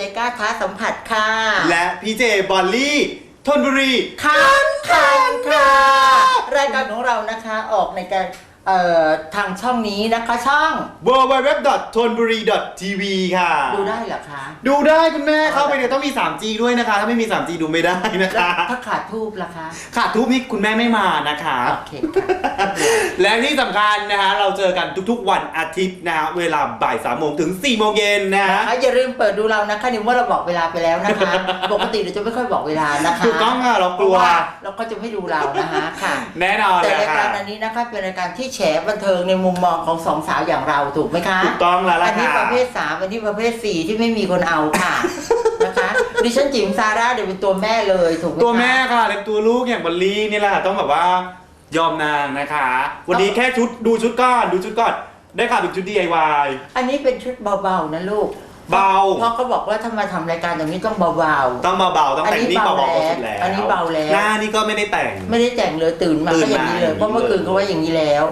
ร่าสาวใจกล้าท้าสัมผัสค่ะ และพี่เจบอลลี่ทนบุรี คันคันค่ะ รายการของเรานะคะออกในการ เอ่อทางช่องนี้นะคะช่อง w w w t h o n b u r i t v ค่ะ ดูได้เหรอคะ ดูได้คุณแม่เข้าไปเนี่ยต้องมี 3G ด้วยนะคะ ถ้าไม่มี 3G ดูไม่ได้นะแล้วคะ ถ้าขาดทูบล่ะคะ ขาดทุบนี่คุณแม่ไม่มานะคะ โอเคค่ะและที่สำคัญนะคะเราเจอกันทุกๆวันอาทิตย์นะฮะ เวลาบ่ายสามโมงถึง4ี่โมงเย็นนะฮะ นะคะอย่าลืมเปิดดูเรานะคะนี่ว่าเราบอกเวลาไปแล้วนะคะ ปกติเราจะไม่ค่อยบอกเวลานะคะถูกต้องค่ะเรากลัวพระเราก็จะไม่ดูเรานะคะค่ะ แน่นอนแต่เลยรายค่ะการอันนี้นะคะเป็นรายการที่แฉบันเทิงในมุมมองของสองสาวอย่างเราถูกไหมคะถูกต้องแล้วล่ะอันนี้ค่ะ ประเภทสามอันนี้ประเภทสี่ที่ไม่มีคนเอาค่ะ นะคะดิฉันจิ๋มซาร่าเดี๋ยวเป็นตัวแม่เลยถูกไหมคะ ตัวแม่ค่ะและตัวลูกอย่างบอลลี่นี่แหละต้องแบบว่ายอมนางนะคะ วันนี้แค่ชุดดูชุดก่อนดูชุดก่อนได้ค่ะเป็นชุด DIY อันนี้เป็นชุดเบาๆนะลูก เบา เพราะเขาบอกว่าถ้ามาทำรายการอย่างนี้ต้องเบาๆ ต้องเบาๆต้องแต่งอันนี้นี่เบาเบาๆแล้วสุดแล้วอันนี้เบาแล้ว หน้านี่ก็ไม่ได้แต่ง ไม่ได้แต่งเลยตื่นมาตื่ก็นอย่างนี้เลยมาเพราะเมื่อคืนก็ว่าอย่างนี้แล้ว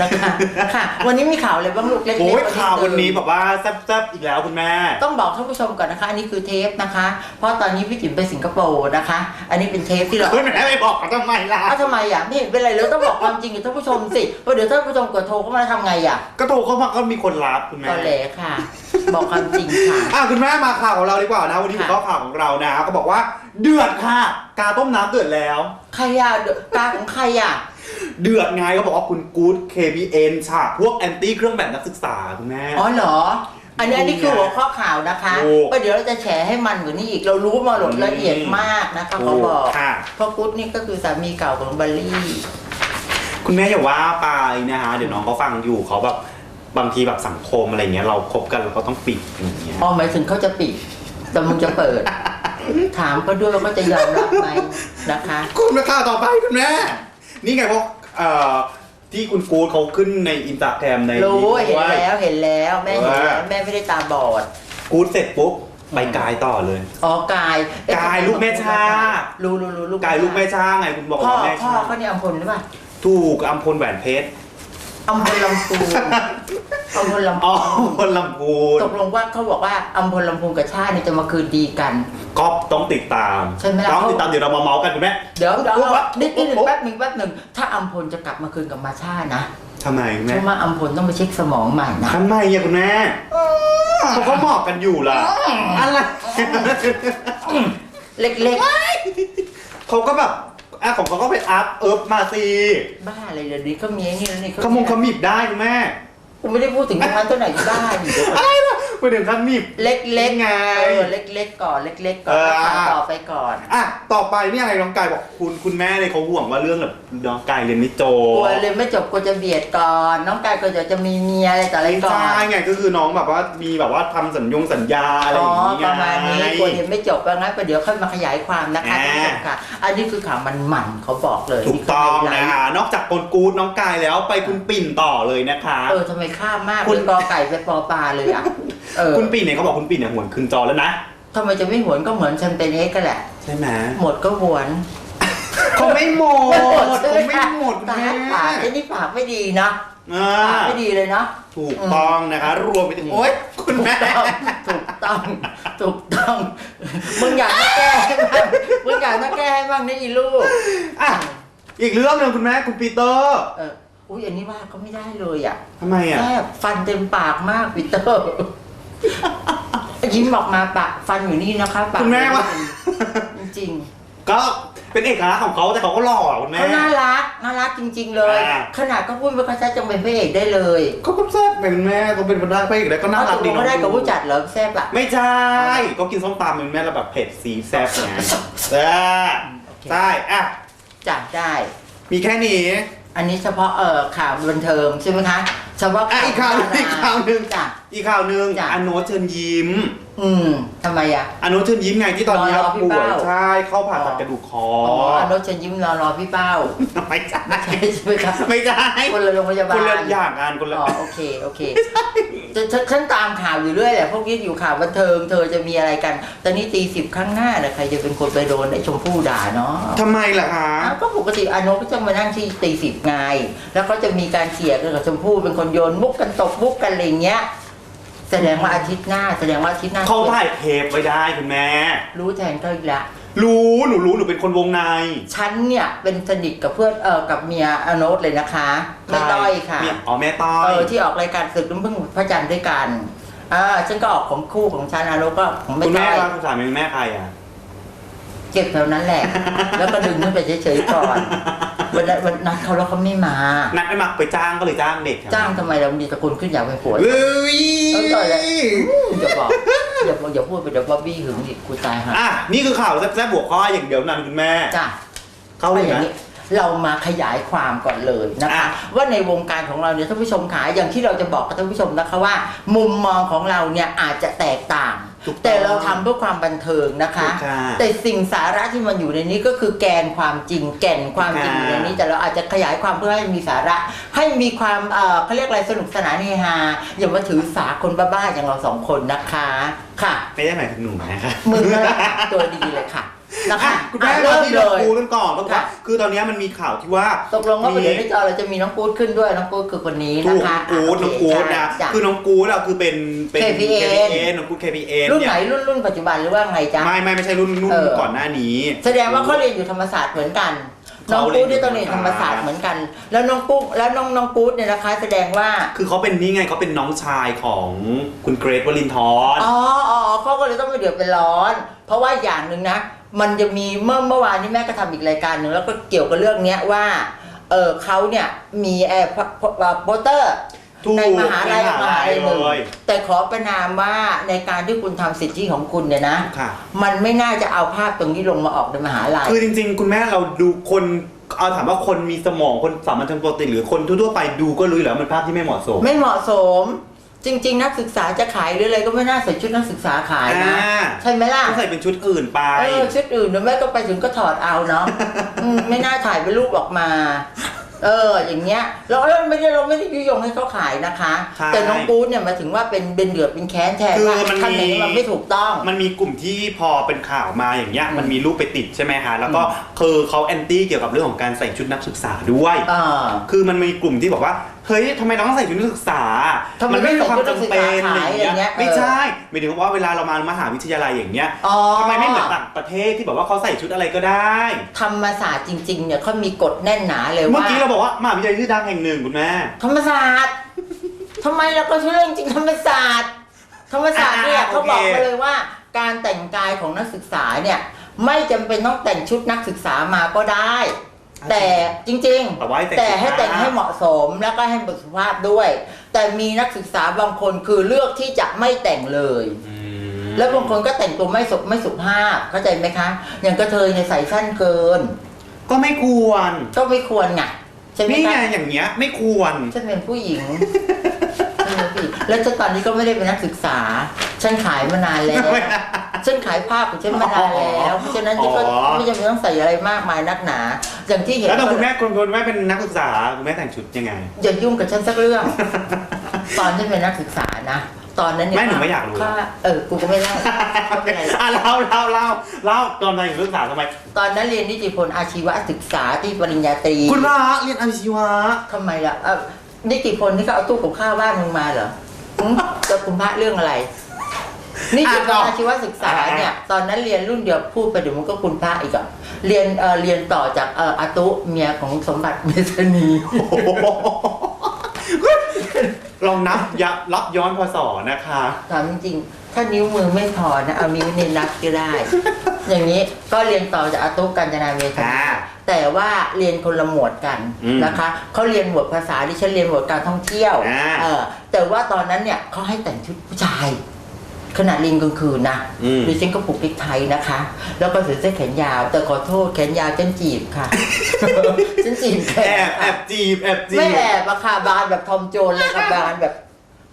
นะคะค่ะ วันนี้มีข่าวอะไรบ้างลูกเล็กๆโอ้ยดงข่าววันนี้แบบว่าแซ่บๆอีกแล้วคุณแม่ ต้องบอกท่านผู้ชมก่อนนะคะ อันนี้คือเทปนะคะ เพราะตอนนี้พี่จิ๋มไปสิงคโปร์นะคะ อันนี้เป็นเทปที่เราคุณแม่ไม่บอกเขาทำไมล่ะอ้าวทำไมอะไม่เห็นเป็นไรเลยต้องบอกความจริงกับท่านผู้ชมสิเพราะเดี๋ยวท่านผู้ชมกดโทรเข้ามาทำไงอะก็โทรเข้ามาก็มีคนรับคุณแม่ก็แหลค่ะ บอกความจริงค่ะอะคุณแม่มาข่าวของเราดีกว่านะวันนี้ผมค่ะก็ข่าวของเรานะก็บอกว่าเดือดค่ะ กาต้มน้ำเดือดแล้ว ใครอะเดอะตาของใครอะ เดือดไงก็บอกว่าคุณกู๊ด KBN ฉากพวกแอนตี้เครื่องแบบนักศึกษาคุณแม่ อ๋อเหรอ อันนี้อันนี้คือหัวข้อข่าวนะคะถูกก็เดี๋ยวเราจะแฉให้มันกว่านี้อีก เรารู้มาหมดละเอียดมากนะคะเขาบอกค่ะ เพราะกุ๊ดนี่ก็คือสามีเก่าของบัลลี่ คุณแม่อย่าว่าไปนะฮะเดี๋ยวน้องเขาฟังอยู่เขาแบบบางทีแบบสังคมอะไรเงี้ยเราคบกันเราก็ต้องปิดอย่างเงี้ย อ๋อหมายถึงเขาจะปิด แต่มึงจะเปิด ถามเขาด้วยว่าเขาจะยอมรับไหมนะคะ คุณมาข่าวต่อไปคุณแม่ นี่ไงพวกเอ่อที่คุณกู๊ดเขาขึ้นในอินสตาแกรมในรู้เห็นว่า แล้วเห็นแล้วแม่เห็นแล้วว่าแม่ไม่ได้ตาบอด กู๊ดเสร็จปุ๊บไปกายต่อเลย อ๋อกายเอ๊ะกายลูกแม่ชา รู้รู้รู้ลูกกายลูกแม่ช่างไงคุณบอกพ่อว่าแม่พ่อช่างเขาเนี่ยอัมพลหรือเปล่า ถูกอัมพลแหวนเพชร อัมพลลำพูนอัมพลลำอ๋พูอนคนลำพูนตกลงว่าเขาบอกว่าอัมพลลำพูนกับชาติเนี่ยจะมาคืนดีกัน ก็ต้องติดตามใช่ไหมล่ะ ต้องติดตามเดี๋ยวเรามาเมาส์กันคุณแม่ เดี๋ยวเดี๋ยวปุ๊บปั๊บนิดนิดหนึ่งปุ๊บแป๊บหนึ่งแป๊บหนึ่งถ้าอัมพลจะกลับมาคืนกับมาชานะทำไมคุณเพแม่ราะว่าอัมพลต้องไปเช็คสมองใหม่นะ ทำไมอะคุณแม่เขาก็เหมาะกันอยู่ล่ะอะไร เล็กเขาก็แบบ อะของเขาก็ไปอัพเอิบมาสิๆบ้าอะไรเดี๋ยวนี้ก็มีไอ้นี่แล้วนี่ขมงขมิบได้คุณแม่ กูไม่ได้พูดถึงร้านตัวไหนก็ได้นี่เดี๋ยวก่อนอะไรนะไปถึงขมิบเล็กๆไง เออเล็กๆก่อน เล็กๆก่อนเออแล้วต่อไปก่อนอะต่อไปเนี่ยอะไรน้องกายบอกคุณคุณแม่เลยเขาห่วงว่าเรื่องแบบน้องกายเรียนไม่จกลัวบเลยไม่จบกลัวจะเบียดก่อน น้องกายก็จะจะมีเมียอะไรต่ออะไรไม่ก่อนใช่ไงก็คือน้องแบบว่ามีแบบว่าทำสัญญงสัญญาอะไรอ๋ออย่างเงี้ยประมาณนี้กลัวเรียนไม่จบว่างั้นประเดี๋ยวค่อยมาขยายความนะคะอ่า ท่านผู้ชมค่ะ อันนี้คือข่าวมันหมั่นๆเขาบอกเลยถูกต้องนี่นะคือไฮไลท์ คะนอกจากคนกู๊ดน้องกายแล้วไปคุณปิ่นต่อเลยนะคะ เออทำไมข้ามมากคุเลณยกอไก่ไปปอปลาเลยอะ เออคุณปิ่นเนี่ยเขาบอกคุณปิ่นเนี่ยหวนคืนจอแล้วนะ ทำไมจะไม่หวนก็เหมือนฉันเป็นเอ็กซ์กันแหละ ใช่ไหมหมดก็หวนเขาไม่หมดใช่เขาไหไม่หมดคุณตาแม่ปากไอ้นี่ปากไม่ดีนะอ่าปากไม่ดีเลยเนาะ ถูกต้องนะคะ รวมไปถึงโอ๊ยคุณแม่ ถูกต้อง ถูกต้อง มึงอยากมาแก้ให้บ้างมึงอยากมาแก้ให้บ้างนี่อีลูก อะอีกเรื่องหนึ่งคุณแม่คุณปีเตอร์ เออ อุ้ยอันนี้ว่าก็ไม่ได้เลยอะทำไมอะ แค่ฟันเต็มปากมากปีเตอร์ยิ้มออกมาปากฟันอยู่นี่นะคะปากคุณแม่ว่าจริงก็เป็นเอกลักษณ์ของเขาแต่เขาก็หล่อคุณๆแม่ เขาน่ารักน่ารักจริง ๆ เลย อ่า ขนาดก็พูดไม่ค่อยชัดจังเป็นพระเอกได้เลยเขาก็แซ่บเป็นคุณแม่เขาเป็นคนได้ไปอีกแล้วก็น่ารักดีเขาได้กับผู้จัดเหรอแซ่บอะ ไม่ใช่ก็กินส้มตำเป็นแม่แล้วแบบเผ็ดซีแซ่บไงแซ่บโอเค ใช่อะ จัดได้ มีแค่นี้ อันนี้เฉพาะเอ่อข่าวบันเทิงใช่ไหมคะเฉพาะอะอีกข่าวหนึ่งอีกข่าวหนึ่งจ้ะ อีกข่าวหนึ่งจ้ะอโนตเชิญยิ้ม อืมทำไมอะอโนตเชิญยิ้มไงที่ตอนนี้รอรอพี่ป่วยเป้าใช่เข้าผ่าตัดกระดูกคออ๋อออนุชเชิญยิ้มรอรอพี่เป้าไม่ใช่ใช่ใช่ไหมครับไม่ใช่คนละโรงพยาบาล คนละอย่างกันคนละ อ๋อโอเคโอเคฉันฉันฉันตามข่าวอยู่เรื่อยแหละพวกนี้อยู่ข่าวบันเทิงเธอจะมีอะไรกัน ตอนนี้ตีสิบครั้งหน้านะใครจะเป็นคนไปโดนไอ้ชมพู่ด่าเนาะทำไมล่ะคะ อ้าวก็ปกติอาโนก็จะมานั่งที่ตีสิบไง แล้วก็จะมีการเขี่ยกันกับชมพู่เป็นคนโยนมุกกันตบมุกกันอะไรอย่างเงี้ย แสดงว่าอาทิตย์หน้า แสดงว่าอาทิตย์หน้าเขาถ่ายเทปไว้ได้คุณแม่ รู้แทนเขาอีกละรู้หนูรู้หนูเป็นคนวงใน ฉันเนี่ยเป็นสนิทกับเพื่อนเออกับเมียอาโนตเลยนะคะไม่ต้อยค่ะมีอ๋อแม่ต้อเอยอที่ออกรายการศึกน้ำพึ่งพระจันทร์ด้วยกันอ่าฉันก็ออกของคู่ของฉันอาโนก็ของไม่คุณต้แม่อยว่าคุณสามีเป็นแม่ใครอะเก็บแถวนั้นแหละ แล้วก็ดึงขึ้นไปเฉยๆก่อน วันนั้นวันนั้นเขาแล้วเขาไม่มา นัดไม่มาไปจ้างก็เลยจ้างเด็กจ้างทำไมเรามีตะกุนขึ้นอยากเป็นผัวเอ้ยเอาต่อเลยอย่าบอกอย่าบอกอย่าพูดไปเดี๋ยวบ๊อบบี้หึงอีกกูตายฮะอะนี่คือข่าวแซ่บๆหัวข้ออย่างเดียวนั่นคุณแม่จ้ะเข้าเลยอย่างนะนี้เรามาขยายความก่อนเลยนะคะอะว่าในวงการของเราเนี่ยท่านผู้ชมขาอย่างที่เราจะบอกกับท่านผู้ชมนะคะว่า มุมมองของเราเนี่ยอาจจะแตกต่าง ถูกต้องแต่เราทำเพื่อความบันเทิงนะคะ ถูกค่ะแต่สิ่งสาระที่มันอยู่ในนี้ก็คือแกนความจริง แก่นความจริงอยู่ในนี้ แต่เราอาจจะขยายความเพื่อให้มีสาระ ให้มีความเอ่อเขาเรียกอะไรสนุกสนานเฮฮาอย่ามาถือสาคนบ้าๆอย่างเราสองคนนะคะ ค่ะ ไม่ได้หมายถึงหนูนะคะ มึงนั่นแหละตัวดีเลยค่ะ นะคะอะคุณแม่อะเราเริ่มที่เลเรายปูกันก่อนก็คือว่าค่ะ คือตอนนี้มันมีข่าวที่ว่า ตกลงว่าประเดี๋ยวในจอเราจะมีน้องกู๊ดขึ้นด้วย น้องกู๊ดคือคนนี้ถูนะกคะน้องกู๊ดน้องกู๊ดนะจ้ คือน้องกู๊ดอะคือเป็นเป็น KPN KPN น้องกู๊ด KPN รุ่นไหนเยรุ่นรุ่นปัจจุบันหรือว่าไงจ๊ะ ไม่ไม่ไม่ใช่รุ่นรุ่นเออ ก่อนหน้านี้ แสดงว่าเขาเรียนอยู่ธรรมศาสตร์เหมือนกัน น้องเขาเรีกู๊ยดนอยู่ที่ต้องเรียนธรรมศาสตร์เหมือนกัน แล้วน้องกุ๊กแล้วน้องน้องกู๊ดเนี่ยนะคะ แสดงว่า คือเขาเป็นนี่ไงเขาเป็นน้องชายของคุณเกรทวลินทร์ อ๋ออ๋อเขาก็เลยต้องไปเดือดเป็นร้อน เพราะว่าอย่างหนึ่งนะ มันจะมีเมื่อเมื่อวานนี้แม่ก็ทำอีกรายการหนึ่งแล้วก็เกี่ยวกับเรื่องเนี้ยว่าเออเขาเนี่ยมีแอร์โปสเตอร์ถูกในมหาลัยในมหาลัยหนึ่งเลยแต่ขอประนามว่าในการที่คุณทำสิทธิของคุณเนี่ยนะค่ะมันไม่น่าจะเอาภาพตรงนี้ลงมาออกในมหาลัย คือจริง ๆ คุณแม่เราดูคนเอาถามว่าคนมีสมองคนสามัญชนปกติหรือคนทั่วๆไปดูก็รู้อยู่แล้วมันภาพที่ไม่เหมาะสม ไม่เหมาะสม จริง ๆ นักศึกษาจะขายหรืออะไรก็ไม่น่าใส่ชุดนักศึกษาขายนะ อ่า ใช่ไหมล่ะ ก็ใส่เป็นชุดอื่นไป เออชุดอื่นหรือไม่ก็ไปถึงก็ถอดเอาเนาะ อืมไม่น่าถ่ายเป็นรูปออกมา เออ อย่างเงี้ยเราเราไม่ได้เราไม่ได้ยุยงให้เขาขายนะคะ ใช่แต่น้องปู๊ดเนี่ยหมายถึงว่าเป็นเป็นเดือดเป็นแค้นแทนคือว่ามันทำอย่างนี้มีมันไม่ถูกต้อง มันมีกลุ่มที่พอเป็นข่าวมาอย่างเงี้ยอืมมันมีรูปไปติดใช่ไหมคะแล้วก็คือเขาแอนตี้เกี่ยวกับเรื่องของการใส่ชุดนักศึกษาด้วย อ่า คือมันมีกลุ่มที่บอกว่าเฮ้ยทำไมเราต้องใส่ชุดนักศึกษาทำไมมันไม่มีความจำเป็นไม่ใส่ชุดนักศึกษาขายอะไรเงี้ยไม่ใช่หมายถึงว่าเวลาเรามามหาวิทยาลัยอย่างเงี้ยอ๋อ ทำไมไม่เหมือนต่างประเทศที่แบบว่าเขาใส่ชุดอะไรก็ได้ ธรรมศาสตร์จริงๆเนี่ยเขามีกฎแน่นหนาเลยเมื่อว่ากี้เราบอกว่ามหาวิทยาลัยชื่อดังแห่งหนึ่งคุณแม่ ธรรมศาสตร์ทำไมเราก็เชื่อจริงๆธรรมศาสตร์ ธรรมศาสตร์เนี่ยอ่าเขาบอกโอเคมาเลยว่า การแต่งกายของนักศึกษาเนี่ยไม่จำเป็นต้องแต่งชุดนักศึกษามาก็ได้ แต่จริงแต่ว่าให้แต่งแต่ให้แต่งสุภาพ ให้เหมาะสมแล้วก็ให้บุสุภาพด้วย แต่มีนักศึกษาบางคนคือเลือกที่จะไม่แต่งเลย อืมแล้วบางคนก็แต่งตัวไม่สุไม่สุภาพเข้าใจไหมคะ อย่างกระเทยเนี่ยใส่สั้นเกิน ก็ไม่ควร ก็ไม่ควรไงใช่ไหมนี่ไงคะอย่างเงี้ยไม่ควร ฉันเป็นผู้หญิงฉันเป็นผู้หญิง แล้วฉันตอนนี้ก็ไม่ได้เป็นนักศึกษา ฉันขายมานานแล้ว ฉันขายภาพของฉันมานานแล้วเพราะฉะนั้นฉันก็อ๋อไม่จำเป็นต้องใส่อะไรมากมายนักหนา อย่างที่เห็นแล้วตอนคุณแม่คุณคุณแม่เป็นนักศึกษาคุณแม่แต่งชุดยังไงอย่ายุ่งกับฉันสักเรื่อง ตอนฉันเป็นนักศึกษานะตอนนั้นเนี่ยไม่หนูไม่อยากรู้ค่เออ กูก็ไม่เล่าไม่เป็นไรอะเล่าเล่าเล่าเล่าตอนนั้นอยู่นักศึกษาทำไม ตอนนั้นเรียนนิติพลอาชีวศึกษาที่ปริญญาตรี คุณพระเรียนอาชีวะทำไมล่ะเอ่อนิติพลที่เขาเอาตู้กับข้าวบ้านมึงมาเหรอหึจะคุณพระเรื่องอะไร นิติพลอาชีวศึกษาเนี่ยตอนนั้นเรียนรุ่นเดียวพูดไปเดี๋ยวมันก็คุณพระอีกอะเรียนเอ่อเรียนต่อจากเอ่ออาตุเมียของสมบัติเมธานีลองนับยับรับย้อนพศนะคะถามจริงๆถ้านิ้วมือไม่พอนะเอานิ้วในนับก็ได้ อย่างนี้ก็เรียนต่อจากอาตุกัญจนาเมธานีอ่าแต่ว่าเรียนคนละหมวดกันอืมนะคะเขาเรียนหมวดภาษาดิฉันเรียนหมวดการท่องเที่ยวอ่าเออแต่ว่าตอนนั้นเนี่ยเขาให้แต่งชุดผู้ชาย ขนาดเรียนกลางคืนนะอืม ดิฉันก็ปลูกพริกไทยนะคะ แล้วก็ใส่เสื้อแขนยาว แต่ขอโทษแขนยาวฉันจีบค่ะ ฉันจีบแขแอนบแอบจีบแอบจีไม่บ แอบอะค่ะบานแบบทอมโจนเลยค่ะบานแบบ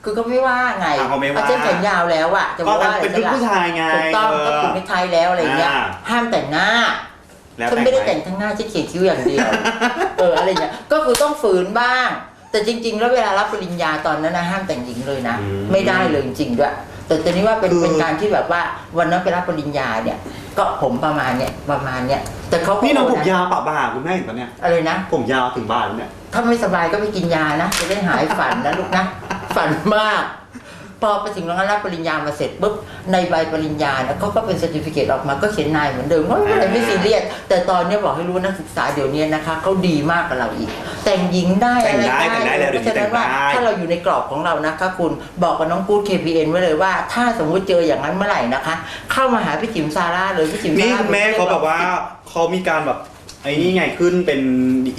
คือเขาไม่ว่าไงอะเขาไม่ว่าอเส้นแขนยาวแล้วอะจะก็ว่าอะไรเป็นชุดล่ะผู้ชายไงถูกต้องเออก็ผูกไม่ไทยแล้วอะไรเงี้ย อ่า ห้ามแต่งหน้า แล้วฉันแต่งไม่ได้ไหมแต่งทั้งหน้าฉันเขียนคิ้วอย่างเดียว เอออะไรเงี้ย ก็คือต้องฝืนบ้าง แต่จริง ๆ แล้วเวลารับปริญญาตอนนั้นนะห้ามแต่งหญิงเลยนะ อืม ไม่ได้เลยจริงๆด้วย แต่ตอนนี้ว่าเป็นคือเป็นการที่แบบว่าวันนั้นไปรับปริญญาเนี่ย ก็ผมประมาณเนี้ยประมาณเนี้ยแต่เขาก็นี่น้องผมโะยาวปะบ่าคุณแม่เห็นปะเนี่ยอะไรนะ ผมยาวถึงบ่าแล้วเนี่ย ถ้าไม่สบายก็ไปกินยานะจะได้หายฝันนะลูกนะ ฝันมาก พอไปถึงโรงงานรับปริญญามาเสร็จปุ๊บในใบปริญญาเนี่ยเขาก็เป็น c e r t i f i c a t e ออกมาก็เขียนนายเหมือนเดิมว่าอะไรไม่ซีเรียสแต่ตอนเนี้ยบอกให้รู้นักศึกษาเดี๋ยวนี้นะคะเขาดีมากกว่าเราอีก แต่งหญิงได้แต่งอะไรได้แต่งได้แล้วเพเดี๋ยวราะนี้ฉะนั้นว่าแต่งได้ถ้าเราอยู่ในกรอบของเรานะคะ คุณบอกกับน้องกู๊ด KPN ไว้เลยว่า ถ้าสมมุติเจออย่างนั้นเมื่อไหร่นะคะ เข้ามาหาพี่จิ๋มซาร่าเลยพี่จิ๋มซานี่ร่าคุณแม่เขาแบบว่าเขามีการแบบไอ้นี่ไงขึ้นเป็น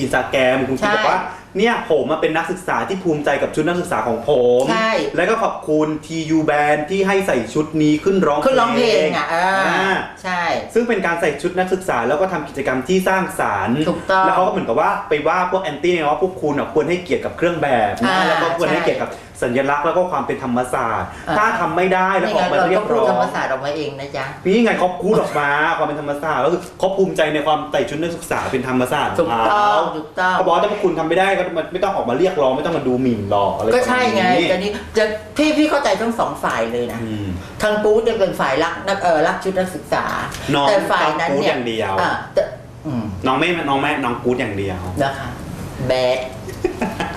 อินสตาแกรมคุณใช่บอกว่า เนี่ยผมมาเป็นนักศึกษาที่ภูมิใจกับชุดนักศึกษาของผม ใช่ แล้วก็ขอบคุณ TU Band ที่ให้ใส่ชุดนี้ขึ้นร้องขึ้นร้องเพลงอะเอออ่า ใช่ ซึ่งเป็นการใส่ชุดนักศึกษาแล้วก็ทำกิจกรรมที่สร้างสารรค์ถูกต้องแล้วเขาก็เหมือนกับว่าไปว่าพวกแอนตี้เนี่ยว่าพวกคุณอะควรให้เกียรติกับเครื่องแบบนะอ่าแล้วก็ควรให้ใช่เกียรติกับ สัญลักษณ์แล้วก็ความเป็นธรรมศาสตร์ อ่า ถ้าทำไม่ได้แล้วนี่ออไงกมาเราเรียก็บพูดร้อธรรมยศาสตร์ออกมาเองนะจ๊ะ นี่ไงเขาพูดออกมาความเป็นธรรมศาสตร์แล้วคือเขาภูมิใจในความใส่ชุดนักศึกษาเป็นธรรมศาสตร์ถูกต้องถูกต้อง เขาบอกว่าถ้าพวกคุณทำไม่ได้ก็ไม่ต้องออกมาเรียกร้องไม่ต้องมาดูหมิ่นหรอกอะไรก็ใช่ไงแบบนี้ตอนนี้จะพี่พี่เข้าใจทั้งสองฝ่ายเลยนะ อืม ทางปู๊ดเนี่ยเป็นฝ่ายรักนักเออรักชุดนักศึกษา น้องแต่ฝ่ายนั้นกู๊ดเนี่อยย่างเดียว อะแต่อืมน้องไม่น้องแม่น้องกู๊ดอย่างเดียว นะคะ แบด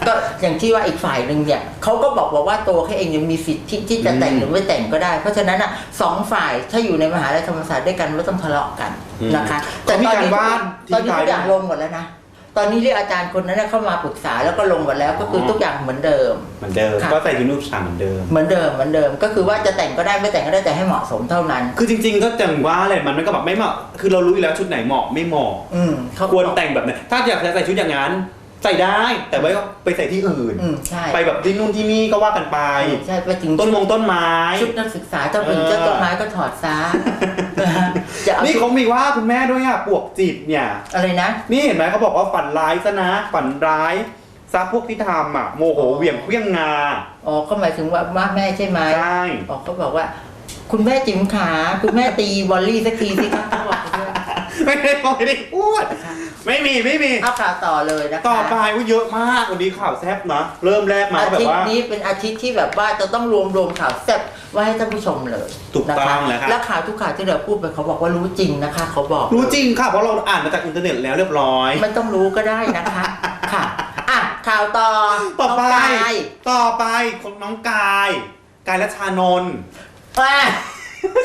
ก็อย่างที่ว่าอีกฝ่ายหนึ่งเนี่ยเขาก็บอกว่าว่าตัวเขาเองยังมีสิทธิ์ที่ที่จะแต่งอืมหรือไม่แต่งก็ได้ เพราะฉะนั้นอะสองฝ่ายถ้าอยู่ในมหาลัยธรรมศาสตร์ด้วยกันไม่ต้องทะเลาะกันอืมนะคะเขามีการวาดตอนนี้ทิ้งท้ายทุกอย่างลงหมดแล้วนะตอนนี้เรียกอาจารย์คนนั้นนะเข้ามาปรึกษาแล้วก็ลงหมดแล้วก็คือออทุกอย่างเหมือนเดิม เหมือนเดิมค่ะก็ใส่ชุดนักศึกษาเหมือนเดิม เหมือนเดิมเหมือนเดิม ก็คือว่าจะแต่งก็ได้ไม่แต่งก็ได้แต่ให้เหมาะสมเท่านั้น คือจริง ๆ ก็จังว่าเลยมันก็แบบไม่เหมาะ คือเรารู้อยู่แล้วชุดไหนเหมาะไม่เหมาะอืมเขาควรแต่งแบบไหนถ้าอยากจะใส่ชุดอย่างนั้น ใส่ได้แต่ว่าก็ไปใส่ที่อื่น อืมใช่ไปแบบที่นู่นที่นี่ก็ว่ากันไป ใช่ไปถึงต้นมงต้นไม้ ชุดนักศึกษาถ้าเป็นเออเจ้าต้นไม้ก็ถอดซะจะเอานี่ชุดเขามีว่าคุณแม่ด้วยอะปวกจิตเนี่ย อะไรนะ นี่เห็นไหมเขาบอกว่าฝันร้ายซะนะ ฝันร้ายซะพวกที่ทำอะโมโหอ๋อเหวี่ยงเครื่องงาอ๋อเขาหมายถึงว่าว่าแม่ใช่ไหมใช่อ๋อเขาบอกว่า คุณแม่จิ๋มขา คุณแม่ตีวอลลี่สักทีสิคะเขาบอกด้วยไม่ได้ไม่ได้พูด ไม่มีไม่มี เอาข่าวต่อเลยนะคะต่อไปว่าเยอะมากวันนี้ข่าวแซ่บนะ เริ่มแรกมาอาแบบทิตว่า ย์นี้เป็นอาทิตย์ที่แบบว่าจะต้องรวมรวมข่าวแซ่บไว้ให้ท่านผู้ชมเลยถูกต้องนะแล้วครับ และข่าวทุกข่าวที่เราพูดไปเขาบอกว่ารู้จริงนะคะ เขาบอกรู้จริงค่ะ เพราะเราอ่านมาจากอินเทอร์เน็ตแล้วเรียบร้อย มันต้องรู้ก็ได้นะคะ ค่ะอะข่าวต่อต่อไป น้งกายต่อไปของน้องกาย กายและชานนท์ อะ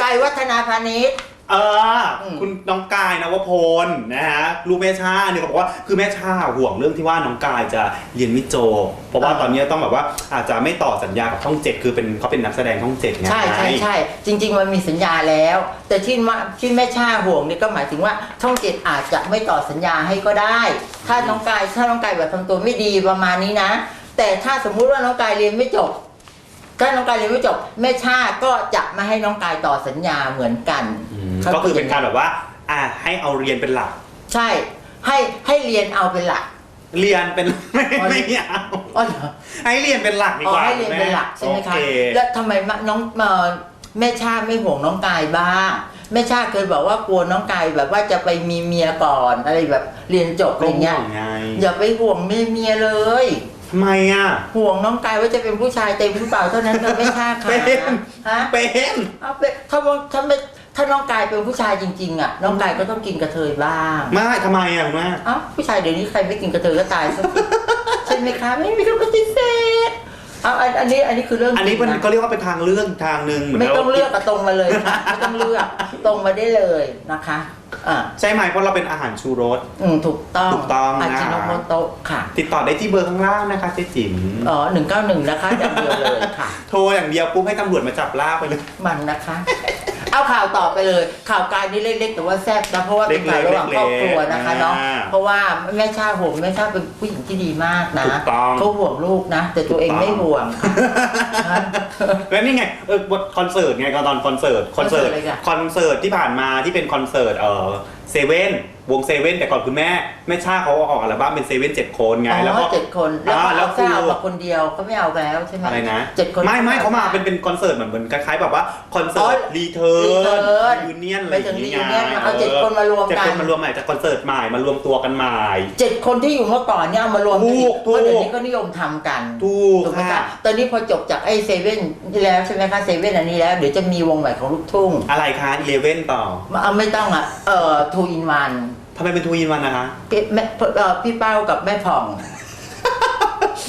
กายวัฒนาพาณิชย์ เอออม คุณน้องกายนวพลนะฮะลูกแม่ชาเนี่ยเขาบอกว่าคือแม่ชาห่วงเรื่องที่ว่าน้องกายจะเรียนไม่จบเพราะว่าตอนนี้ต้องแบบว่าอาจจะไม่ต่อสัญญากับช่องเจ็ดคือเป็นเขาเป็นนักแสดงช่องเจ็ดไง ใช่ใช่ใช่จริง ๆ มันมีสัญญาแล้ว แต่ที่มาที่แม่ช่าห่วงเนี่ยก็หมายถึงว่าช่องเจ็ดอาจจะไม่ต่อสัญญาให้ก็ได้ ถ้าน้องกายถ้าน้องกายแบบทำตัวไม่ดีประมาณนี้นะ แต่ถ้าสมมุติว่าน้องกายเรียนไม่จบ ถ้าน้องกายเรียนไม่จบแม่ช่าก็จะไม่ให้น้องกายต่อสัญญาเหมือนกันอืมขา ก็คือเป็นการแบบว่า อ่าให้เอาเรียนเป็นหลัก ใช่ ให้ให้เรียนเอาเป็นหลัก เรียนเป็นไม่อ๋อไม่เอาอ๋อเหรอให้เรียนเป็นหลักดีอ๋กอว่าให้เรียนเป็นหลักใช่ไหมคะ โอเคแล้วทำไมมะน้องเอ่อแม่ชาไม่ห่วงน้องกายบ้างแม่ชาเคยบอกว่ากลัวน้องกายแบบว่าจะไปมีเมียก่อนอะไรแบบเรียนจบอะไรก็ห่เงี้วยงไงอย่าไปห่วงเมียเมียเลย ทำไมอะ ห่วงน้องกายว่าจะเป็นผู้ชายเต็มหรือเปล่าเท่านั้นก็ไม่ชาค่ะเป็น ฮะเป็น เอาไปถ้าว่าถ้าไม่ ถ้าน้องกายเป็นผู้ชายจริงๆอะน้องกายก็ต้องกินกระเทยบ้างไม่ทำไมอะคุณแม่ เอ้าผู้ชายเดี๋ยวนี้ใครไม่กินกระเทยก็ตายซะสิ ใช่ไหมคะไม่มีคำปฏิเสธเอาอันอันนี้อันนี้คือเรื่องอันนี้จริมันงนะก็เรียกว่าเป็นทางเลือกอีกทางหนึ่งหนไม่ต้องราเลือกอะตรงมาเลยค่ะไม่ต้องเลือกตรงมาได้เลยนะคะอ่าใช่ไหมเพราะเราเป็นอาหารชูรส อืมถูกต้องถูกต้องนะ อาจิโนโมโตะค่ะติดต่อได้ที่เบอร์ข้างล่างนะคะเจ๊จิ๋มอ๋อหนึ่งเก้าหนึ่งนะคะอย่างเดียวเลยค่ะ โทรอย่างเดียวปุ๊บให้ตำรวจมาจับลากไปเลย มันนะคะ เอาข่าวต่อไปเลย ข่าวการนี่เล็กๆแต่ว่าแซ่บนะเพราะว่าเป็นข่าวระหว่างครอบครัวนะคะเนาะอ่าเพราะว่าแม่ชาห่วงแม่ชาเป็นผู้หญิงที่ดีมากนะถูกต้องเขาห่วงลูกนะ แต่ตัวเองถูกต้องไม่ห่วงค่ะแล้วนี่ไงเออคอนเสิร์ตไงก็ตอนคอนเสิร์ตคอนเสิร์ตคอนเสิร์ตอะไรกันคอนเสิร์ตที่ผ่านมาที่เป็นคอนเสิร์ตเออเซเว่น วงเซเว่นแต่ก่อนคุณแม่แม่ชาเขาออกอัลบั้มเป็นเซเว่นเจ็ดคนไงอ๋แล้วอก็ เจ็ดคนแล้วก็อ่าแล้เอาวซ่าคือมาคนเดียวก็ไม่เอาแล้วใช่ไหมอะไรนะเจ็ดคน ไม่ไม่เขามาเป็นเป็นคอนเสิร์ตเหมือนเหมือนคล้ายๆแบบว่าคอนเสิร์ตอ๋อรีเทิร์น Return ยูเนียนอะไรไปอถึย่างงรีงี้วิไงเนียนมาเอาเจ็ดคนมารวมเจ็ดกัคนนมารวมใหม่จากคอนเสิร์ตใหม่มารวมตัวกันใหม่ เจ็ดคนที่อยู่เมื่อก่อนเนี่ยเอามารวมกันอีถูกเพราะถูกเดี๋ยวนี้ก็นิยมทำกันถูกถูกไหมค่ะ คะตอนนี้พอจบจากไอ้เซเว่นที่แล้วใช่ไหมคะเซเว่นอันนี้แล้วเดี๋ยวจะมีวงใหม่ของลูกทุ่งอะไรคะอีเลเว่นต่อ เอาไม่ต้องอะเอ่อทูอินวัน ทำไมเป็นทูอินวันนะคะพี่แม่เอ่อพี่เป้ากับแม่ผ่อง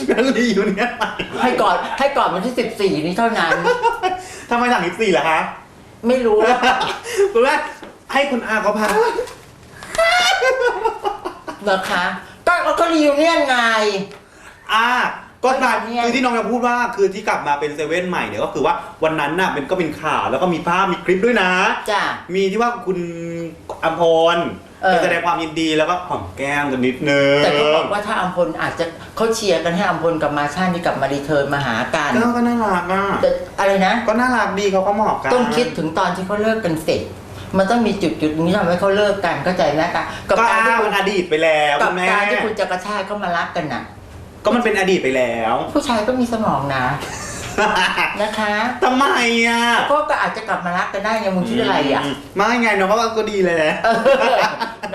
นั่นรีอยู่เนี่ยให้ก่อนให้ก่อนวันที่สิบสี่นี้เท่านั้น ทำไมสั่งอีกสี่ล่ะคะไม่รู้ว่าคุณแม่ให้คุณอาเขาพา นะคะ ก็ก็รีวิเนียนไง อ่าก็ตามเนี่ยคือที่น้องจะพูดว่าคือที่กลับมาเป็นเซเว่นใหม่เนี่ยก็คือว่าวันนั้นน่ะเป็นก็เป็นข่าวแล้วก็มีภาพมีคลิปด้วยนะ จ้ะ มีที่ว่าคุณอัมพล เออ ไปแสดงความยินดีแล้วก็หอมแก้มกันนิดนึงแต่เขาบอกว่าถ้าอัมพลอาจจะเขาเชียร์กันให้อัมพลกับมาชาตินี่กลับมารีเทิร์นมาหากันก็ก็น่ารักอะแต่อะไรนะ ก็น่ารักดีเขาก็เหมาะกันต้องคิดถึงตอนที่เขาเลิกกันเสร็จ มันต้องมีจุดจุดๆนี้ทำให้เขาเลิกกันเข้าใจไหมคะกับก็การอ้าที่วคุมัณนอดีตไปแล้วกัคุบณแม่การที่คุณจะกระชากเขามารักกันน่ะ ก็มันเป็นอดีตไปแล้วผู้ชายก็มีสมองนะนะคะ ทำไมอะก็ก็อาจจะกลับมารักกันได้ไงมึงคิดอะไรอะมไม่ไงเนาะเพราะว่าก็ดีเลยแหละ เออ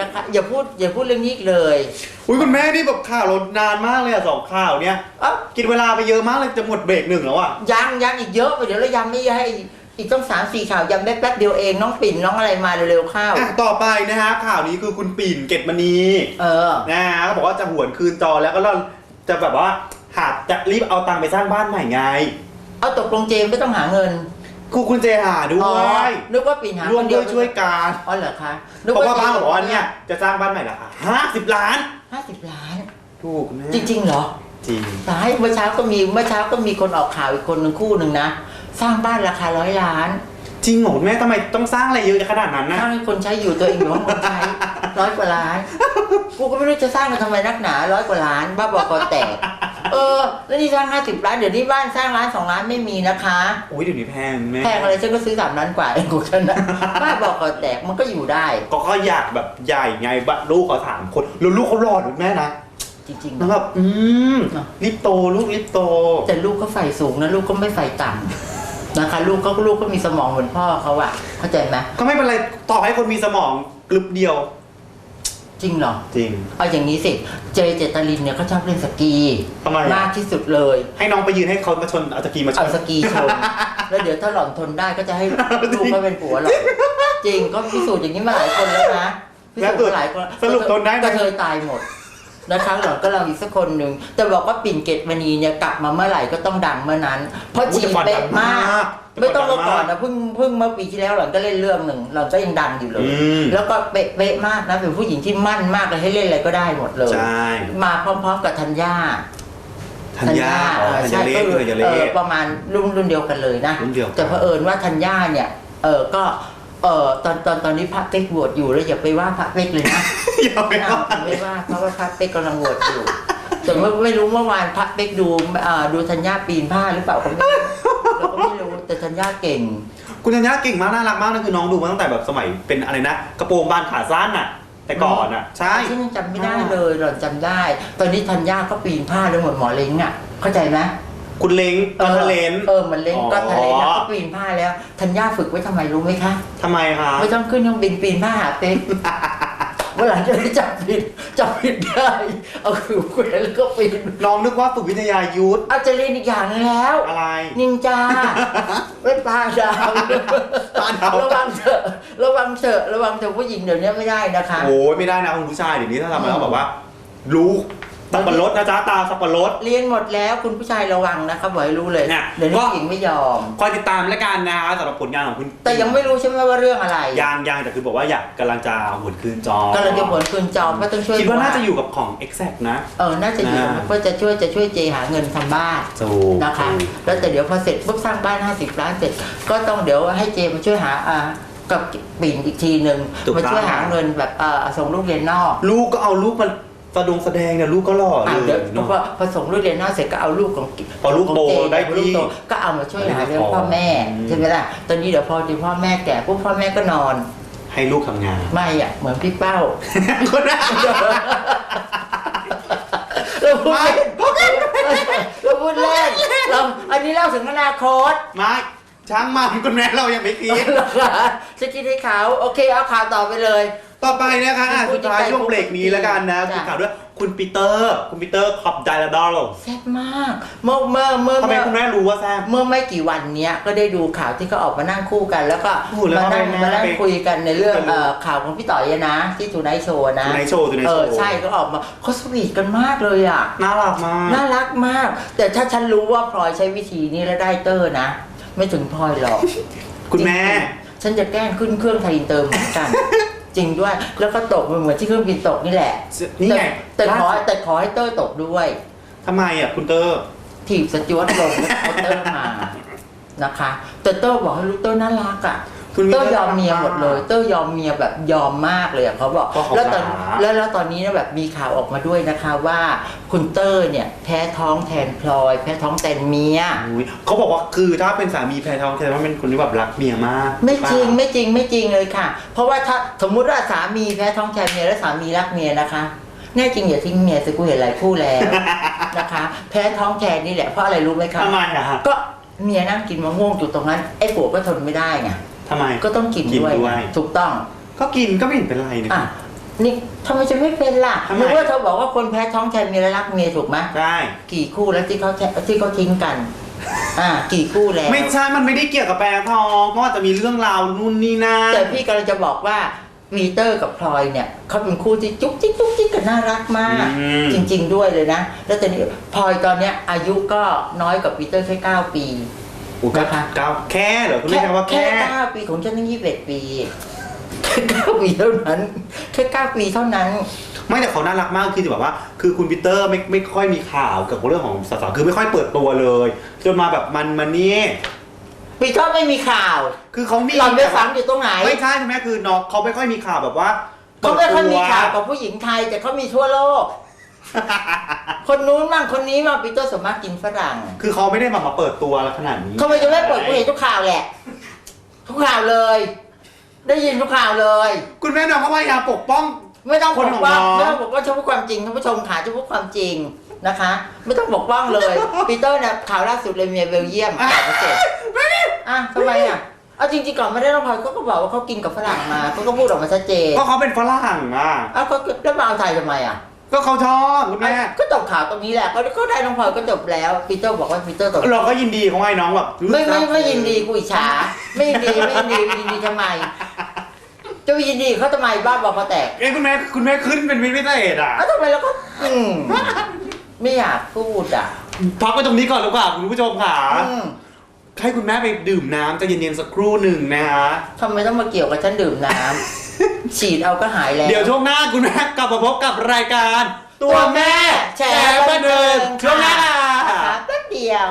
นะคะ อย่าพูดอย่าพูดเรื่องนี้อีกเลยอุ้ยคุณแม่นี่แบบข่าวรถนานมากเลยอะสองข่าวเนี่ยเอ้ากินเวลาไปเยอะมากเลยจะหมดเบรกหนึ่งแล้วอะยังยังอีกเยอะไปเดี๋ยวเรายังไม่ให้อีกอีกต้องสามสี่ข่าวยำได้แป๊บเดียวเองน้องปิ่นน้องอะไรมาเร็วๆเข้าอะต่อไปนะฮะข่าวนี้คือคุณปิ่นเกตมณีเออ นะฮะเขาบอกว่าจะหวนคืนจอแล้วก็จะแบบว่าหาจะรีบเอาตังค์ไปสร้างบ้านใหม่ไง เอาตกลงเจมไม่ต้องหาเงิน ครูคุณเจหาด้อ๋อวยนึกว่าปิ่นหาร่วมคนด้เดีวยช่วยกันอ๋อเหรอคะเพราะว่าบ้านบอกว่าเนี่ยจะสร้างบ้านใหม่ราคาห้าสิบล้าน ห้าสิบล้าน ถูกแม่จริง ๆ เหรอ จริงสายเมื่อเช้าก็มีเมื่อเช้าก็มีคนออกข่าวอีกคนหนึ่งคู่หนึ่งนะ สร้างบ้านราคาร้อยล้านจริงเหรอคุณแม่ทำไมต้องสร้างอะไรเยอะขนาดนั้นนะ สร้างให้คนใช้อยู่ตัวเองอยู่ห้องคนใช้ร้อยกว่าล้าน กูก็ไม่รู้จะสร้างกันทำไมนักหนาร้อยกว่าล้าน บ้าบอกอแตก เออ แล้วนี่สร้างห้าสิบล้าน เดี๋ยวนี้บ้านสร้างล้านสองล้านไม่มีนะคะ อุ้ยเดี๋ยวนี้แพงแม่แพงอะไรฉันก็ซื้อสามล้านกว่าเองกูฉันนะบ้าบอกอแตกมันก็อยู่ได้ ก็เขาอยากแบบใหญ่ไงบะลูกเขาสามคน แล้วลูกเขารอดคุณแม่นะจริงๆแล้วนะแบบอืมเนอะรีบโตลูกรีบโต แต่ลูกก็ไฟสูงนะลูกก็ไม่ไฟต่ำนะคะ ลูกก็ลูกก็มีสมองเหมือนพ่อเขาอะเข้าใจไหมก็ไม่เป็นไรต่อให้คนมีสมองกลึบเดียว จริงเหรอ จริง เอาอย่างนี้สิ เจเจตลินเนี่ยเขาชอบเล่นสกีทำไมอะ มากที่สุดเลย ให้น้องไปยืนให้เขามาชนเอาตะกี้มาชเอาน สกีชน แล้วเดี๋ยวถ้าหล่อนทนได้ก็จะให้ลูกก็เป็นผัวหล่อนจริงก็พิสูจน์อย่างนี้มาหลายคนแล้วนะพิสูจน์มาหลายคนสรุปทนได้ไหม ก็เธอตายหมดนะคะหล่อนก็เราอีกสักคนหนึ่งแต่บอกว่าปิ่นเกตมณีเนี่ยกลับมาเมื่อไหร่ก็ต้องดังเมื่อนั้น เพราะอุ๊ยจีแต่ก่อนเป๊ะดังมามากก ไม่ต้องแต่เมื่อก่ก่ออนนดังมากนะเพิ่งเพิ่งเมื่อปีที่แล้วหล่อนก็เล่นเรื่องหนึ่งหล่อนก็ยังดังอยู่เลย อืมแล้วก็เป๊ะเป๊ะมากนะเป็นผู้หญิงที่มั่นมากเลยให้เล่นอะไรก็ได้หมดเลยใช่ มาพร้อมๆกับธัญญา ธัญญาอ๋อออธัญใช่เลศก็ธัญเลเออศประมาณรุ่นรุ่นเดียวกันเลยนะรุ่นเดียวกัน แต่เผอิญว่าธัญญาเนี่ยเออก็เออตอนตอนตอนนี้พระเป๊กบวชอยู่แล้วอย่าไปว่าพระเป๊กเลยนะ อย่าไปไม่เอาเอาไม่ว่าเพราะว่าพระเป๊กกำลังบวชอยู่แต่ไม่ไม่รู้เมื่อวานพระเป๊กดูอ่าดูธัญญาปีนผ้าหรือเปล่าก็ไม่รู้เราก็ไม่รู้ แต่ธัญญาเก่ง คุณธัญญาเก่งมากน่ารักมากนะคือน้องดูมาตั้งแต่แบบสมัยเป็นอะไรนะกระโปรงบานขาสั้นน่ะ แต่ก่อนน่ะใช่ฉันยังจำไม่ได้เลยหล่อนจำได้ ตอนนี้ธัญญาก็ปีนผ้าแล้วเหมือนหมอเล้งอะ เข้าใจไหมคุณเล้งก็ทะเลน เออเหมันเล้งอ๋อก็ทะเลนแล้วก็ปีนผ้าแล้วธัญญาฝึกไว้ทำไมรู้ไหมคะ ทำไมคะ ไม่ต้องขึ้นเครื่องบินปีนผ้าหาเป๊ก เมื่อหลังจะได้จับผิดจับผิดได้ เอาขือแขวนแล้วก็ปีนน้องนึกว่าฝึกวิทยายุทธเอาจะเรียนอีกอย่างนึงแล้ว อะไร นินจาเว้นปลาดาวปลาดาวระวังเถอะระวังเถอะระวังเถอะผู้หญิงเดี๋ยวนี้ไม่ได้นะคะ โอ้ยไม่ได้นะคุณผู้ชายเดี๋ยวนี้ถ้าทำแล้วแบบว่า รู้ สับปะรดนะจ๊ะตาสับปะรด เรียนหมดแล้วคุณผู้ชายระวังนะคะบอกให้รู้เลยเนี่ยเดี๋ยวนี้ก็ ผู้หญิงไม่ยอม คอยติดตามแล้วกันนะสำหรับผลงานของคุณแต่ยังไม่รู้ใช่ไหมว่าเรื่องอะไรยังยังแต่คือบอกว่าอยากกำลังจะหวนคืนจอก็เลยจะผลคืนจอมก็ต้องช่วยคิดว่าน่าจะอยู่กับของ Exact นะ เออน่าจะอยู่อ่า ก็จะช่วยจะช่วยเจหาเงินทำบ้านถูกนะคะ แล้วแต่เดี๋ยวพอเสร็จปุ๊บสร้างบ้าน 50 ล้านเสร็จ ก็ต้องเดี๋ยวให้เจมาช่วยหาอ่ากับปิ่นอีกทีหนึ่งถูกมาช่วยต้องหาเงินแบบเอ่อส่งลูกเรียนนอก ลูกก็เอาลูกมา แสดงแสดงเนี่ยลูกก็หล่ออะเลเดี๋ยวยเนาะพอพอส่งลูกเรียนนอกเสร็จก็เอาลูกของพอลูกโตของเจได้พอลูกที่โตก็เอามาช่วยหาเลี้ยงพ่อแม่อืม ใช่ไหมล่ะตอนนี้เดี๋ยวพอที่พ่อแม่แก่ปุ๊บพ่อแม่ก็นอน ให้ลูกทำงาน ไม่อะเหมือนพี่เป้าคนละเราพูดไม่เล่นเราพูดเล่นเราอันนี้เล่าถึงอนาคตไม่ช่างมันคุณแม่เรายังไม่คิด เหรอคะจะคิดให้เขาโอเคเอาข่าวต่อไปเลย ต่อไปนะคะอะพูสุดดท้ายใจช่วงเบรกนี้แล้วกันนะจ้ะคุณข่าวด้วยคุณปีเตอร์ คุณปีเตอร์คอบไดลาดอลแซ่บมาก เมื่อเมื่อเมื่อ ทำไมเมื่อคุณแม่รู้ว่าแซ่บ เมื่อไม่กี่วันเนี้ยก็ได้ดูข่าวที่เขาออกมานั่งคู่กัน แล้วก็โอ้โหแล้วมานั่งทำไมมานั่งไปคุยกันในเรื่องกันเอ่อข่าวของพี่ต่อยอะนะ ที่ทูไนท์โชว์นะทูไนท์โชว์ทูไนท์เอโชว์อใช่ก็ออกมาเขาสวีทกันมากเลยอะ น่ารักมาก น่ารักมาก แต่ถ้าฉันรู้ว่าพลอยใช้วิธีนี้แล้วได้เตอร์นะ ไม่ถึงพลอยหรอกคุณแม่ จริงๆฉันจะแกล้งขึ้นเครื่องไทยอินเตอร์เหมือนกัน จริงด้วย แล้วก็ตกเหมือนที่เครื่องบินตกนี่แหละนี่ไงแต่แต่ขอแต่ขอให้เตอร์ตกด้วยทำไมอะคุณเตอร์ถีบสจวตลงแล้วเอาเตอร์มานะคะแต่เตอร์บอกให้ลูกเตอร์น่ารักอะ คุณเตอร์ยอมเมียน่ารักหมดเลย เตอร์ยอมเมียแบบยอมมากเลยอะเขาบอกเพราะเขาแล้วตอนหาแล้วแล้วตอนนี้เนี่ยแบบมีข่าวออกมาด้วยนะคะว่า คุณเตอร์เนี่ยแพ้ท้องแทนพลอย แพ้ท้องแทนเมีย อุ๊ยเขาบอกว่าคือถ้าเป็นสามีแพรทองแสดงว่าเป็นคนที่แบบรักเมียมากไม่จริงป่ะไม่จริงไม่จริงเลยค่ะ เพราะว่าถ้าสมมุติว่าสามีแพ้ท้องแทนเมียแล้วสามีรักเมียนะคะแน่จริงอย่าทิ้งเมียสิกูเห็นหลายคู่แล้วนะคะ แพ้ท้องแทนนี่แหละเพราะอะไรรู้ไหมคะ ทำไมอะฮะ ก็เมียนั่งกินมะม่วงอยู่ตรงนั้นไอ้ผัวก็ทนไม่ได้ไง ทำไม ก็ต้องกินกินด้วย ด้วย ถูกต้องก็กินก็ไม่เห็นเป็นไรนะอะนี่ทำไมจะไม่เป็นล่ะทำไมหรือว่าเธอบอกว่าคนแพ้ท้องแทนเมียแล้วรักเมียถูกไหมได้ กี่คู่แล้วที่เขาแทที่เขาทิ้งกัน อ่า กี่คู่แล้ว ไม่ใช่ มันไม่ได้เกี่ยวกับแปรทองเพราะว่าจะมีเรื่องราวนู่นนี่นั่น แต่พี่กำลังจะบอกว่าปีเตอร์กับพลอยเนี่ยเขาเป็นคู่ที่จุ๊กจิ๊กจุ๊กจิ๊กกันน่ารักมาก อืม จริง ๆ ด้วยเลยนะ แล้วตอนนี้พลอยตอนเนี้ยอายุก็น้อยกว่าปีเตอร์แค่เก้าปี อุ๊ยก็นะคะ เก้าแค่เหรอคุณเรียกว่าแค่ เก้าปีของฉันตั้งยี่สิบเอ็ดปีแค่เก้าปีเท่านั้นแค่เก้าปีเท่านั้น ไม่แต่เขาน่ารักมากคือแบบว่า คือคุณปีเตอร์ไม่ไม่ค่อยมีข่าวเกี่ยวกับเรื่องของสาวๆคือไม่ค่อยเปิดตัวเลย จนมาแบบมันมานี่ปีเตอร์ไม่มีข่าวคือเขามีหล่อนไปแต่ฝัว่างอยู่ตรงไหนไม่ใช่คุณแม่คือน้องเขาไม่ค่อยมีข่าวแบบว่าเขาไม่ค่อยมีข่าวเปิกัดบผู้หญิงไทยแต่เขามีทั่วโลก คนนู้นมั่งคนนี้มาปีเตอร์สมมากกินฝรั่งคือเขาไม่ได้แบบมาเปิดตัวขนาดนี้เขาไม่จะไม่เปิดกูเห็นทุกข่าวแหละ ทุกข่าวเลย ได้ยินทุกข่าวเลย คุณแม่น้องเขาพยายามปกป้อง ไม่ต้องคปนกของป้องน้อง ไม่ต้องปกป้องฉันพูดความจริงท่านผู้ชมขาฉันพูดความจริงนะคะ ไม่ต้องปกป้องเลยปีเตอร์เนี่ยข่าวล่าสุดเลยเมียเบลเยียมข่าวมาเสร็จอะทำไมอะเอาจริงๆก่อนไม่ได้ต้องพลอยเขาก็บอกว่าเขากินกับฝรั่งมาเขาก็พูดออกมาชัดเจนก็เขาเป็นฝรั่งอะ เอ้าเขาแล้วมาเอาไทยทำไมอะ ก็เขาชอบคุณแม่ก็จบข่าวตรงนี้แหละก็ก็ได้น้องพลอยก็จบแล้วปีเตอร์บอกว่าปีเตอร์ตกเราก็ยินดีเขาให้น้องแบบไม่ไม่ไม่ยินดีกูอิจฉาไม่ยินดีไม่ยินดียินดีทำไมจะไปยินดีเขาทำไมบ้าบอเขาแตกเอ้ยคุณแม่คุณแม่ขึ้นเป็นพิเศษอะเอ้าทำไมเราก็อืมไม่อยากพูดอะพักไว้ตรงนี้ก่อนดีกว่าคุณผู้ชมค่ะอืมให้คุณแม่ไปดื่มน้ำใจะเย็นๆสักครู่หนึ่งนะฮะทำไมต้องมาเกี่ยวกับฉันดื่มน้ำ ฉีดเอาก็หายแล้ว เดี๋ยวช่วงหน้าคุณแม่กลับมาพบกับรายการ ตัวแม่แชร์บันเทิงช่วงหน้านะคะแป๊บเดียว